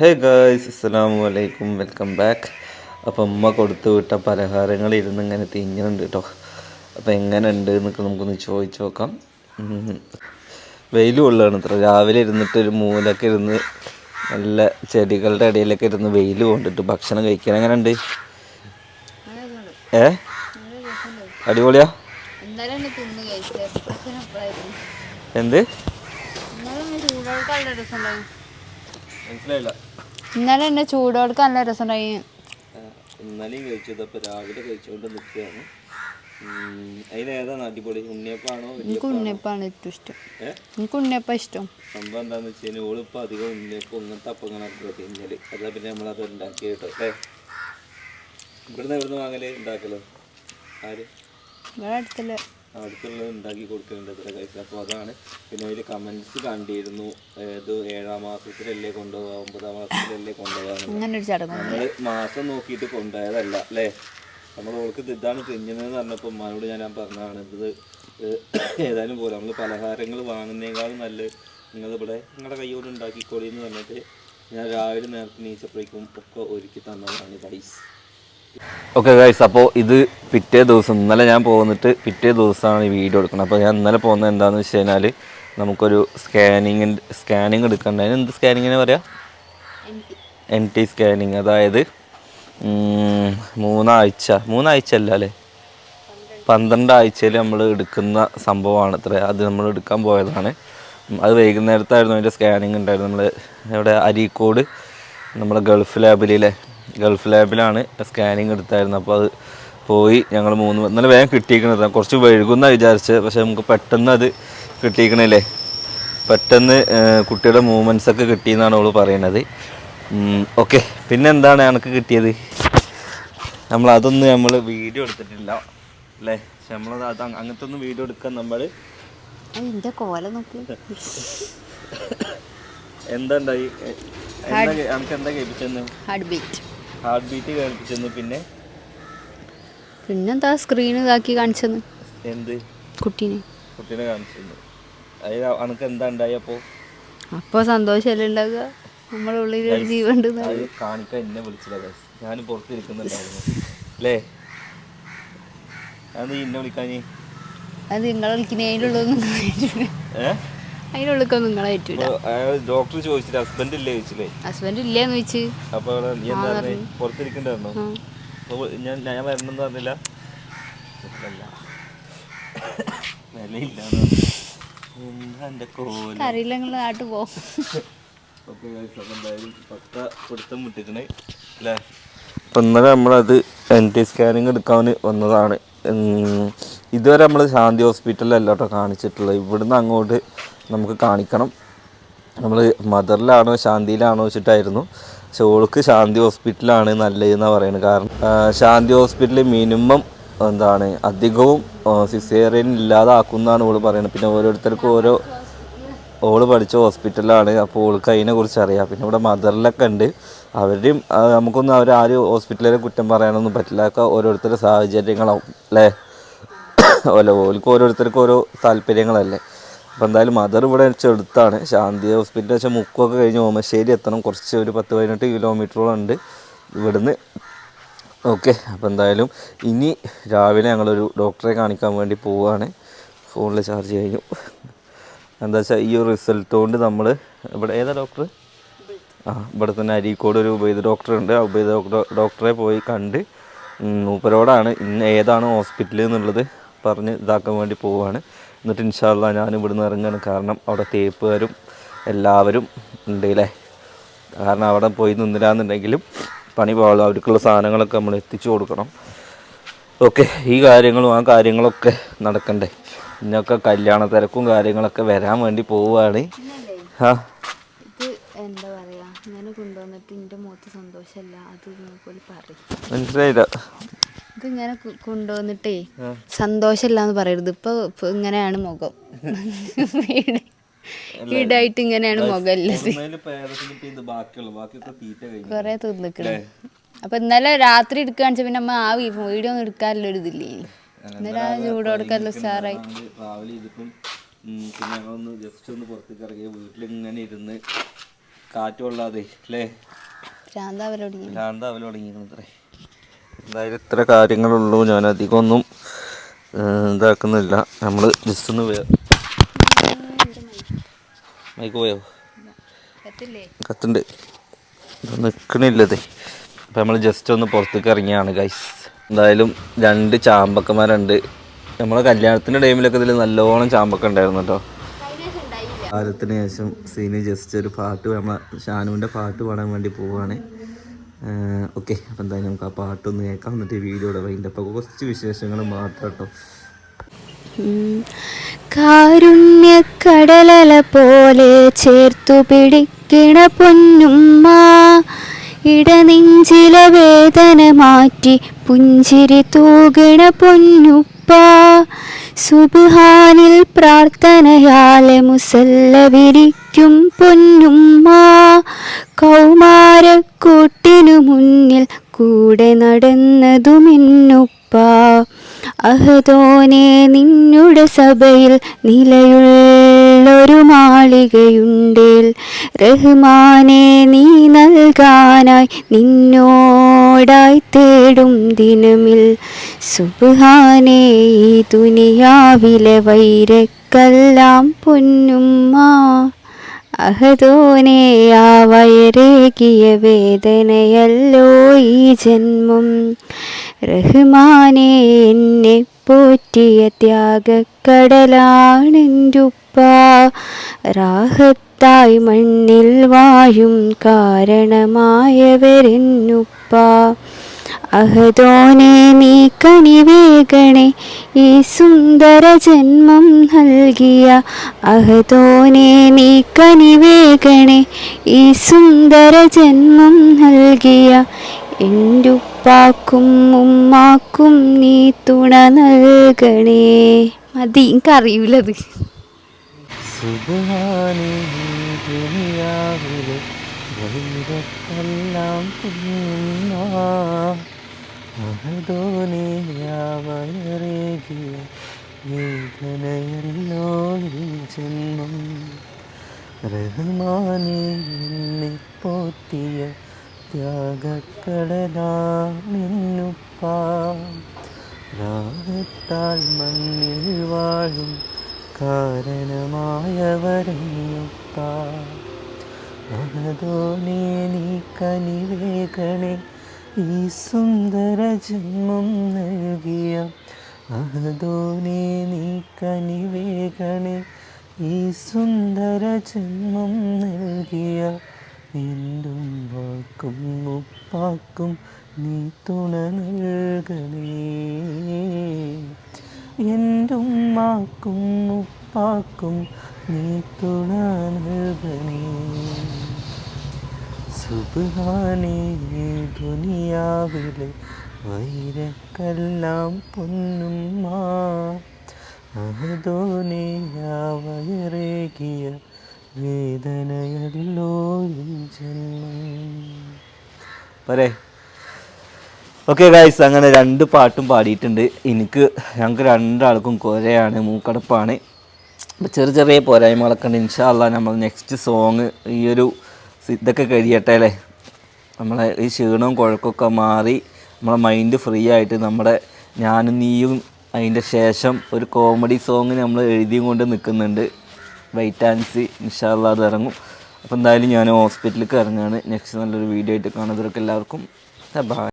Hey guys അസ്സലാമു വലൈക്കും welcome back അപ്പം ഉമ്മ കൊടുത്തു വിട്ട പലഹാരങ്ങൾ ഇരുന്ന് ഇങ്ങനെ തിങ്ങനുണ്ട് കേട്ടോ അപ്പം എങ്ങനെ ഉണ്ട് എന്നൊക്കെ നമുക്കൊന്ന് ചോദിച്ചു നോക്കാം. വെയിലും വെയിൽ കൊള്ളുകയാണ് ഇത്ര രാവിലെ ഇരുന്നിട്ട് ഒരു മൂലൊക്കെ ഇരുന്ന് നല്ല ചെടികളുടെ ഇടയിലൊക്കെ ഇരുന്ന് വെയിൽ കൊണ്ടിട്ട് ഭക്ഷണം കഴിക്കാൻ എങ്ങനെ ഉണ്ട്? ഏ? അടിപൊളിയാ? എന്ത്? മനസ്സിലായില്ല. ഇന്നലെ എന്നെ ചൂടോടൊക്കെ നല്ല രസമുണ്ടായി. ഇന്നലെയും കഴിച്ചത്. അപ്പോൾ രാവിലെ കഴിച്ചുകൊണ്ട് നിൽക്കുകയാണ് അതിലേതാണ് അടിപൊളി? ഉണ്ണിയപ്പാണോ എനിക്ക് ഉണ്ണിയപ്പാണ് ഏറ്റവും ഇഷ്ടം. ഏ? എനിക്ക് ഉണ്ണിയപ്പം ഇഷ്ടം. സംഭവം എന്താന്ന് വെച്ച് കഴിഞ്ഞാൽ ഓളിപ്പോൾ അധികം ഉണ്ണിയപ്പം ഇങ്ങനത്തെ അപ്പങ്ങളൊക്കെ കഴിഞ്ഞാൽ അതാ പിന്നെ നമ്മളത് ഉണ്ടാക്കി കേട്ടോ അല്ലേ? ഇവിടുന്ന് എവിടുന്ന് വാങ്ങൽ? ഉണ്ടാക്കലോ? ആര്? ഇവിടെ അടുത്തുള്ള അടുത്തുള്ളത് ഉണ്ടാക്കി കൊടുക്കുന്നുണ്ട് ഇത്ര കഴിച്ച അപ്പോൾ അതാണ് പിന്നെ അതിൽ കമൻസ് കണ്ടിരുന്നു. ഏത് ഏഴാം മാസത്തിലല്ലേ കൊണ്ടുപോകാം ഒമ്പതാം മാസത്തിലല്ലേ കൊണ്ടുപോകാം നമ്മൾ മാസം നോക്കിയിട്ട് കൊണ്ടുപോയതല്ല അല്ലേ? നമ്മൾ ഓൾക്ക് ഇത് ഇതാണ് തിന്നുന്നതെന്ന് പറഞ്ഞപ്പോൾ ഉമ്മാനോട് ഞാൻ ഞാൻ പറഞ്ഞതാണ് ഇത് ഏതായാലും പോലെ നമ്മൾ പലഹാരങ്ങൾ വാങ്ങുന്നേക്കാളും നല്ല നിങ്ങളിവിടെ നിങ്ങളുടെ കൈ കൊണ്ട് ഉണ്ടാക്കിക്കോളി എന്ന് പറഞ്ഞിട്ട് ഞാൻ രാവിലെ നേരത്തെ നീച്ചപ്പോഴേക്കും ഒക്കെ ഒരുക്കി തന്നതാണ് ഗൈസ് ഓക്കെ ഗൈസ് അപ്പോൾ ഇത് പിറ്റേ ദിവസം ഇന്നലെ ഞാൻ പോന്നിട്ട് പിറ്റേ ദിവസമാണ് ഈ വീഡിയോ എടുക്കുന്നത്. അപ്പോൾ ഞാൻ ഇന്നലെ പോകുന്നത് എന്താണെന്ന് വെച്ച് കഴിഞ്ഞാൽ നമുക്കൊരു സ്കാനിങ് സ്കാനിങ് എടുക്കേണ്ട? അതിന് എന്ത് സ്കാനിങ്ങിനെ പറയാം? എൻ ടി സ്കാനിങ് അതായത് മൂന്നാഴ്ച. മൂന്നാഴ്ച അല്ല അല്ലേ? പന്ത്രണ്ട് ആഴ്ചയിൽ നമ്മൾ എടുക്കുന്ന സംഭവമാണ് ഇത്ര അത് നമ്മൾ എടുക്കാൻ പോയതാണ്. അത് വൈകുന്നേരത്തായിരുന്നു അതിന്റെ സ്കാനിങ് ഉണ്ടായിരുന്നു. നമ്മൾ ഇവിടെ അരീക്കോട് നമ്മുടെ ഗൾഫ് ലാബിലെ ഗൾഫ് ലാബിലാണ് സ്കാനിങ് എടുത്തായിരുന്നു. അപ്പോൾ അത് പോയി ഞങ്ങൾ മൂന്ന് ഇന്നലെ വേഗം കിട്ടിയിരിക്കണത്. കുറച്ച് വഴുകുന്ന വിചാരിച്ചത്. പക്ഷേ നമുക്ക് പെട്ടെന്ന് അത് കിട്ടിയിരിക്കണല്ലേ? പെട്ടെന്ന് കുട്ടിയുടെ മൂവ്മെന്റ്സ് ഒക്കെ കിട്ടിയെന്നാണ് അവൾ പറയുന്നത് ഓക്കെ. പിന്നെ എന്താണ് എനിക്ക് കിട്ടിയത്? നമ്മൾ അതൊന്നും നമ്മൾ വീഡിയോ എടുത്തിട്ടില്ല അല്ലേ? പക്ഷെ നമ്മളത് അത് അങ്ങനത്തെ ഒന്നും വീഡിയോ എടുക്കാൻ നമ്മൾ എന്റെ കോല നോക്കി. എന്താ ഉണ്ടായി? എന്താ നമുക്ക് എന്താ കേൾപ്പിച്ചെന്ന്? ഹാർട്ട് ബീറ്റ് ഹാർട്ട് ബീറ്റ് കേൾപ്പിച്ചെന്ന് പിന്നെ? പിന്നെന്താ സ്ക്രീൻ ഇതാക്കി കാണിച്ചെന്ന്. എന്ത്? കുട്ടീനെ. കുട്ടീനെ കാണിച്ചെന്ന്. അതിൽ അനക്ക് എന്താ ഉണ്ടായി അപ്പോ? അപ്പോ സന്തോഷമല്ലേ ഉണ്ടാകുക നമ്മുടെ ഉള്ളിൽ ഒരു ജീവൻ ഉണ്ട് അത് കാണിക്കാൻ എന്നെ വിളിച്ചില്ല guys. ഞാൻ പുറത്തിരിക്കുന്നുണ്ടായിരുന്നു അല്ലേ? അത് നീ എന്നെ വിളിക്കാഞ്ഞേ അത് നിങ്ങളെ വിളിക്കുന്ന അതിലുള്ളതൊന്നും ഏഹ് അതിനുള്ളിലൊക്കെ നിങ്ങളെ ഏറ്റില്ല ഡോക്ടർ ചോദിച്ചില്ല ഹസ്ബൻഡ് ഇല്ലേ ചോദിച്ചില്ലേ? ഹസ്ബൻഡ് ഇല്ലേന്ന് എന്ന് അപ്പോൾ അവിടെ നീ എന്താ പുറത്തിരിക്കണ്ടായിരുന്നോ? ഞാൻ ഞാൻ വരണമെന്ന് പറഞ്ഞില്ല. അറിയില്ല നിങ്ങൾ നാട്ടിൽ പോകും ഓക്കെ അപ്പം എന്തായാലും പക്ക പിടുത്തം വിട്ടിക്കണേ അല്ലേ? അപ്പം ഇന്നലെ നമ്മളത് എൻ ടി സ്കാനിങ് എടുക്കാൻ വന്നതാണ്. ഇതുവരെ നമ്മൾ ശാന്തി ഹോസ്പിറ്റലിലല്ല കേട്ടോ കാണിച്ചിട്ടുള്ളത്. ഇവിടുന്ന് അങ്ങോട്ട് നമുക്ക് കാണിക്കണം. നമ്മൾ മദറിലാണോ ശാന്തിയിലാണോ വെച്ചിട്ടായിരുന്നു. പക്ഷെ ഓൾക്ക് ശാന്തി ഹോസ്പിറ്റലാണ് നല്ലതെന്നാണ് പറയുന്നത് കാരണം ശാന്തി ഹോസ്പിറ്റലിൽ മിനിമം എന്താണ് അധികവും സിസേറിയൻ ഇല്ലാതാക്കുന്നതാണ് ഓൾ പറയുന്നത് പിന്നെ ഓരോരുത്തർക്കും ഓരോ ഓൾ പഠിച്ച ഹോസ്പിറ്റലാണ്. അപ്പോൾ ഓൾക്ക് അതിനെക്കുറിച്ച് അറിയാം. പിന്നെ ഇവിടെ മദറിലൊക്കെ ഉണ്ട്. അവരുടെയും നമുക്കൊന്നും അവർ ആരും ഹോസ്പിറ്റലിലെ കുറ്റം പറയാനൊന്നും പറ്റില്ല ഒക്കെ ഓരോരുത്തരുടെ സാഹചര്യങ്ങളാവും അല്ലേ? അല്ല ഓർക്ക് ഓരോരുത്തർക്കും ഓരോ താല്പര്യങ്ങളല്ലേ. അപ്പോൾ എന്തായാലും മദർ ഇവിടെ ചെടുത്താണ് ശാന്തി ഹോസ്പിറ്റൽ വെച്ചാൽ മുക്കൊക്കെ കഴിഞ്ഞ് ഓമശ്ശേരി എത്തണം. കുറച്ച് ഒരു പത്ത് പതിനെട്ട് കിലോമീറ്ററോളം ഉണ്ട് ഇവിടുന്ന്. ഓക്കെ അപ്പോൾ എന്തായാലും ഇനി രാവിലെ ഞങ്ങളൊരു ഡോക്ടറെ കാണിക്കാൻ വേണ്ടി പോവുകയാണ് ഫോണിൽ ചാർജ് കഴിഞ്ഞു. എന്താ വെച്ചാൽ ഈ ഒരു റിസൾട്ട് കൊണ്ട് നമ്മൾ ഇവിടെ ഏതാ ഡോക്ടർ ആ ഇവിടെ തന്നെ അരീക്കോട് ഒരു ഉപേദ് ഡോക്ടർ ഉണ്ട്. ആ ഡോക്ടർ ഡോക്ടറെ പോയി കണ്ട് മൂപ്പരോടാണ് ഇന്ന് ഏതാണ് ഹോസ്പിറ്റൽ എന്നുള്ളത് പറഞ്ഞ് ഇതാക്കാൻ വേണ്ടി പോവുകയാണ് എന്നിട്ട് ഇൻഷാല്ല ഞാൻ ഇവിടുന്ന് ഇറങ്ങുകയാണ് കാരണം അവിടെ തേപ്പുകാരും എല്ലാവരും ഉണ്ട് അല്ലേ കാരണം അവിടെ പോയി നിന്നില്ലാന്നുണ്ടെങ്കിലും പണി പാടും അവർക്കുള്ള സാധനങ്ങളൊക്കെ നമ്മൾ എത്തിച്ചു കൊടുക്കണം. ഓക്കെ ഈ കാര്യങ്ങളും ആ കാര്യങ്ങളൊക്കെ നടക്കണ്ടേ? ഇന്നൊക്കെ കല്യാണ തിരക്കും കാര്യങ്ങളൊക്കെ വരാൻ വേണ്ടി പോവുകയാണ് ആ എന്റെ മുഖത്ത് സന്തോഷമല്ല അത് പോലെ പറയും. മനസ്സിലായില്ല. ഇത് ഇങ്ങനെ കൊ- കൊണ്ടുവന്നിട്ടേ. സന്തോഷമില്ല എന്ന് പറയരുത്. ഇപ്പൊ ഇപ്പൊ ഇങ്ങനെയാണ് മുഖം. ഈടായിട്ട് ഇങ്ങനെയാണ് മുഖം ഇല്ലത് ഇത് ബാക്കിയുള്ള. ബാക്കിയൊക്കെ തീറ്റ കഴിഞ്ഞു. കൊറേ തിന്നിക്കണേ. അപ്പൊ ഇന്നലെ രാത്രി എടുക്കാന്ന് പിന്നെ നമ്മ ആ വീഡിയോ ഒന്നും എടുക്കാനുള്ള ഒരു ഇതില്ലേ? ഇന്നലെ ആ ചൂടോടക്കല്ല സാറായി ട്രാവൽ ചെയ്തിട്ടും ഉം, പിന്നെ ഞങ്ങളൊന്ന് ജസ്റ്റ് ഒന്ന് പുറത്തേക്ക് ഇറങ്ങി വീട്ടിലിങ്ങനെ ഇരുന്ന് കാറ്റ് കൊള്ളാതെ അല്ലേ ഭ്രാന്ത് അവൽ എന്തായാലും ഇത്ര കാര്യങ്ങളുള്ളൂ. ഞാൻ അധികമൊന്നും ഒന്നും ഇതാക്കുന്നില്ല. നമ്മൾ ജസ്റ്റ് ഒന്ന് വേ- മൈക്ക് പോയോ? കത്തുണ്ട്. നിൽക്കണില്ലത് അപ്പം നമ്മൾ ജസ്റ്റ് ഒന്ന് പുറത്തേക്ക് ഇറങ്ങിയാണ് ഗൈസ് എന്തായാലും രണ്ട് ചാമ്പക്കന്മാരുണ്ട്. നമ്മളെ കല്യാണത്തിന്റെ ടൈമിലൊക്കെ ഇതിൽ നല്ലോണം ചാമ്പക്ക ഉണ്ടായിരുന്നു കേട്ടോ കാലത്തിന് ശേഷം സീന് ജസ്റ്റ് ഒരു പാട്ട് നമ്മളെ ഷാനുവിന്റെ പാട്ട് പാടാൻ വേണ്ടി പോവുകയാണ് ഓക്കെ അപ്പം എന്തായാലും നമുക്ക് ആ പാട്ടൊന്ന് കേൾക്കാം. എന്നിട്ട് ഈ വീഡിയോയുടെ വൈകിട്ട് അപ്പോൾ കുറച്ച് വിശേഷങ്ങൾ മാത്രം കേട്ടോ. കാരുണ്യക്കടലല പോലെ ചേർത്തു പിടിക്കണ പൊന്നുമ്മ ഇടനെഞ്ചിലെ വേദന മാറ്റി പുഞ്ചിരി തൂകണ പൊന്നുപ്പ. സുബാനിൽ പ്രാർത്ഥനയാലെ മുസല്ല വിരിക്കും പൊന്നുമ്മ. കൗമാരക്കൂട്ടിനു മുന്നിൽ കൂടെ നടന്നതുമിന്നുപ്പ. അഹദോനെ നിന്നുടെ സഭയിൽ നിലയുള്ളൊരു മാളികയുണ്ടേൽ റഹ്മാനെ നീ നൽകാനായി നിന്നോടായി തേടും ദിനമിൽ. സുബാനെ ഈ ദുനിയാവിലെ വൈരക്കെല്ലാം പൊന്നുമ്മ. അഹദോനെ ആ വയറേകിയ വേദനയല്ലോ ഈ ജന്മം. റഹ്മാനെ എന്നെ പോറ്റിയ ത്യാഗക്കടലാണെന്റുപ്പ റാഹത്തായി മണ്ണിൽ വായും കാരണമായവരെന്നുപ്പ. അഹദോനെ നീ കണിവേഗണെ ഈ സുന്ദര ജന്മം നൽകിയ അഹദോനെ നീ കണിവേഗണെ ഈ സുന്ദര ജന്മം നൽകിയ എന്റുപ്പാക്കും ഉമ്മാക്കും നീ തുണ നൽകണേ. മതി എനിക്കറിയില്ലത്. സുബ്ഹാനേ ദുനിയാവിലെ വയറേകിയ വേദനയല്ലോ ഈ ജന്മം റഹ്മാനെ എന്നെ പോറ്റിയ ത്യാഗക്കടലാണെന്നുപ്പാ രാഗത്താൽ മണ്ണിൽ വാഴും കാരണമായവരെന്നുപ്പ അഹദോനെ നീ കനിവേകണേ ഈ സുന്ദര ജന്മം നൽകിയ. അഹദോനെ നീ കനിവേകണേ ഈ സുന്ദര ജന്മം നൽകിയ. എന്തും വാക്കും ഉപ്പാക്കും നീ തുണ നൽകണേ. എന്റെ ഉമ്മാക്കും ഉപ്പാക്കും നീ തുണ ദുനിയാവിലെ വൈരക്കെല്ലാം പൊന്നുമ്മ. വേദനയല്ലോ ജന്മം പോരെ ഓക്കെ ഗൈസ് അങ്ങനെ രണ്ട് പാട്ടും പാടിയിട്ടുണ്ട്. എനിക്ക് ഞങ്ങൾക്ക് രണ്ടാൾക്കും കുരയാണ് മൂക്കടപ്പാണ്. ചെറിയ ചെറിയ പോരായ്മകളൊക്കെ ഉണ്ട്. ഇൻഷാല്ല നമ്മൾ നെക്സ്റ്റ് സോങ് ഈ ഒരു ഇതൊക്കെ കഴിയട്ടെ അല്ലേ? നമ്മളെ ഈ ക്ഷീണവും കുഴക്കമൊക്കെ മാറി നമ്മളെ മൈൻഡ് ഫ്രീ ആയിട്ട് നമ്മുടെ ഞാനും നീയും അതിന്റെ ശേഷം ഒരു കോമഡി സോങ് നമ്മൾ എഴുതിയും കൊണ്ട് നിൽക്കുന്നുണ്ട് വൈറ്റ് ആൻസി ഇൻഷാല്ല അത് ഇറങ്ങും. അപ്പോൾ എന്തായാലും ഞാൻ ഹോസ്പിറ്റലിലേക്ക് ഇറങ്ങുകയാണ് നെക്സ്റ്റ് നല്ലൊരു വീഡിയോ ആയിട്ട് കാണുന്നവർക്ക് എല്ലാവർക്കും ബൈ